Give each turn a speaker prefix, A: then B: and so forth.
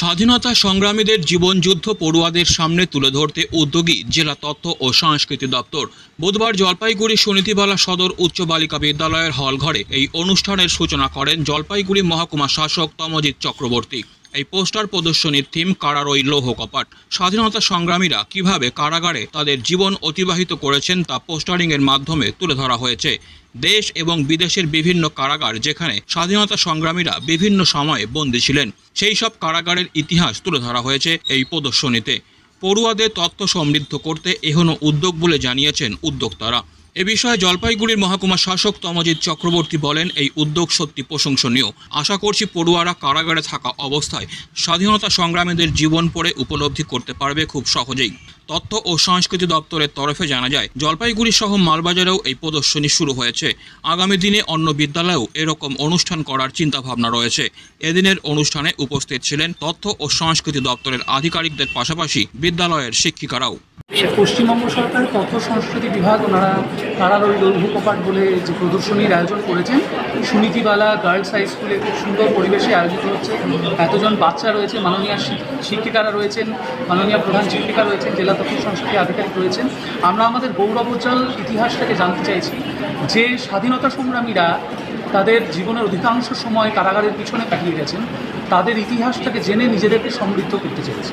A: স্বাধীনতা সংগ্রামীদের জীবনযুদ্ধ পড়ুয়াদের সামনে তুলে ধরতে উদ্যোগী জেলা তথ্য ও সংস্কৃতি দপ্তর। বুধবার জলপাইগুড়ি সুনীতিবালা সদর উচ্চ বালিকা বিদ্যালয়ের হল ঘরে এই অনুষ্ঠানের সূচনা করেন জলপাইগুড়ি মহকুমা শাসক তমজিৎ চক্রবর্তী। এই পোস্টার প্রদর্শনীর থিম কারার ওই লৌহ কপাট। স্বাধীনতা সংগ্রামীরা কীভাবে কারাগারে তাদের জীবন অতিবাহিত করেছেন তা পোস্টারিংয়ের মাধ্যমে তুলে ধরা হয়েছে। দেশ এবং বিদেশের বিভিন্ন কারাগার যেখানে স্বাধীনতা সংগ্রামীরা বিভিন্ন সময়ে বন্দী ছিলেন, সেই সব কারাগারের ইতিহাস তুলে ধরা হয়েছে এই প্রদর্শনীতে। পড়ুয়াদের তথ্য সমৃদ্ধ করতে এহনো উদ্যোগ বলে জানিয়েছেন উদ্যোক্তারা। এ বিষয়ে জলপাইগুড়ির মহকুমা শাসক তমজিৎ চক্রবর্তী বলেন, এই উদ্যোগ সত্যি প্রশংসনীয়। আশা করছি পড়ুয়ারা কারাগারে থাকা অবস্থায় স্বাধীনতা সংগ্রামীদের জীবন পড়ে উপলব্ধি করতে পারবে খুব সহজেই। তথ্য ও সংস্কৃতি দপ্তরের তরফে জানা যায়, জলপাইগুড়ি সহ মালবাজারেও এই প্রদর্শনী শুরু হয়েছে। আগামী দিনে অন্য বিদ্যালয়েও এরকম অনুষ্ঠান করার চিন্তাভাবনা রয়েছে। এদিনের অনুষ্ঠানে উপস্থিত ছিলেন তথ্য ও সংস্কৃতি দপ্তরের আধিকারিকদের পাশাপাশি বিদ্যালয়ের শিক্ষিকারাও।
B: পশ্চিমবঙ্গ সরকার তথ্য সংস্কৃতি বিভাগ, ওনারা তারার ওই লৌহ কপাট বলে যে প্রদর্শনীর আয়োজন করেছেন। সুনীতিবালা গার্লস হাই স্কুলে খুব সুন্দর পরিবেশে আয়োজিত হচ্ছে। এতজন বাচ্চা রয়েছে, মাননীয় শিক- শিক্ষিকারা রয়েছেন, মাননীয় প্রধান শিক্ষিকা রয়েছেন, জেলা তথ্য সংস্কৃতি আধিকারিক রয়েছেন। আমরা আমাদের গৌরবোজ্জ্বল ইতিহাসটাকে জানতে চাইছি যে স্বাধীনতা সংগ্রামীরা তাদের জীবনের অধিকাংশ সময় কারাগারের পিছনে কাটিয়ে গেছেন। তাদের ইতিহাসটাকে জেনে নিজেদেরকে সমৃদ্ধ করতে চেয়েছি